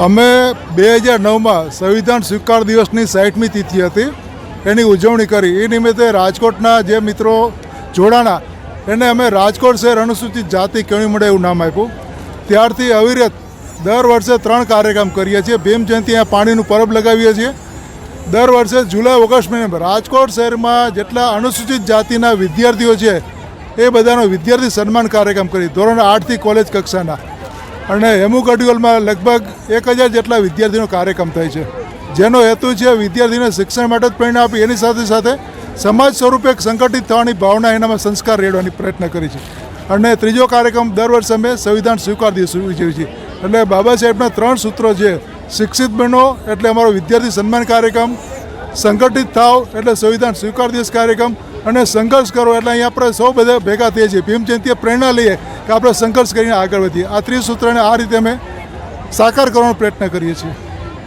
અમે બે હજાર નવમાં સંવિધાન સ્વીકાર દિવસની સાઠમી તિથિ હતી. એની ઉજવણી કરી. એ નિમિત્તે રાજકોટના જે મિત્રો જોડાણા, એને અમે રાજકોટ શહેર અનુસૂચિત જાતિ કેળવી મળે એવું નામ આપ્યું. ત્યારથી અવિરત દર વર્ષે ત્રણ કાર્યક્રમ કરીએ છીએ. ભીમ જયંતિ અહીંયા પાણીનું પરબ લગાવીએ છીએ. દર વર્ષે જુલાઈ, ઓગસ્ટ મહિનામાં રાજકોટ શહેરમાં જેટલા અનુસૂચિત જાતિના વિદ્યાર્થીઓ છે, એ બધાનો વિદ્યાર્થી સન્માન કાર્યક્રમ કરી. ધોરણ આઠથી કોલેજ કક્ષાના. અને હેમુ ગઢિયોલમાં લગભગ એક હજાર જેટલા વિદ્યાર્થીનો કાર્યક્રમ થાય છે. જેનો હેતુ છે વિદ્યાર્થીને શિક્ષણ માટે જ પ્રેરણા આપી એની સાથે સાથે સમાજ સ્વરૂપે એક સંગઠિત થવાની ભાવના એનામાં સંસ્કાર રેડવાની પ્રયત્ન કરી છે. અને ત્રીજો કાર્યક્રમ દર વર્ષે અમે સંવિધાન સ્વીકાર દિવસ ઉજવીએ છીએ એટલે બાબા સાહેબના ત્રણ સૂત્રો છે. શિક્ષિત બનો એટલે અમારો વિદ્યાર્થી સન્માન કાર્યક્રમ સંગઠિત થાવ એટલે સંવિધાન સ્વીકાર દિવસ કાર્યક્રમ અને સંઘર્ષ કરો એટલે અહીંયા આપણે સૌ બધા ભેગા થઈએ છીએ. ભીમ જયંતિએ પ્રેરણા લઈએ કે આપણે સંઘર્ષ કરીને આગળ વધીએ. આ ત્રિસૂત્રને આ રીતે અમે સાકાર કરવાનો પ્રયત્ન કરીએ છીએ.